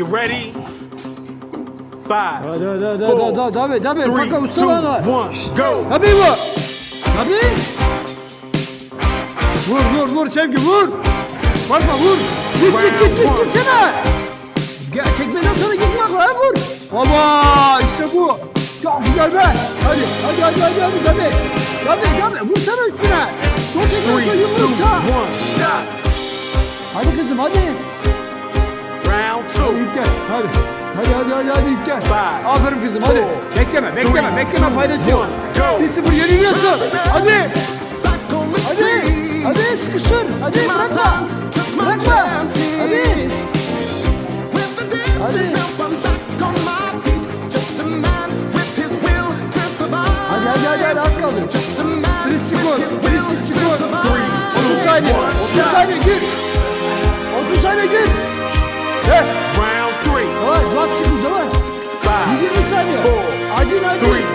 You ready? Five, Hadi hadi hadi four, hadi hadi hadi hadi three, Kanka two, var. one, go. Tabii bu. Tabii. Vur vur vur Sevgi vur. Bakma vur. Git git git git gitsene. Gel çekmeden sonra git bak lan vur. Baba işte bu. Çok güzel be. Hadi hadi hadi hadi hadi tabii. Tabii tabii vursana üstüne. Son tekrar sonra yumruksa. Hadi kızım hadi. Two. İlker hadi. Hadi hadi hadi hadi İlker. Five, Aferin kızım hadi. four, Bekleme bekleme three, bekleme faydası yok. go. 1-0 yeniliyorsun. Hadi. Hadi. Hadi sıkıştır. Hadi bırakma. Bırakma. Hadi. Hadi. Hadi hadi hadi, hadi az kaldı. Birisi to skor. survive. 30 saniye. 30 saniye gir. 30 saniye gir. Şşt. He. Arginal three.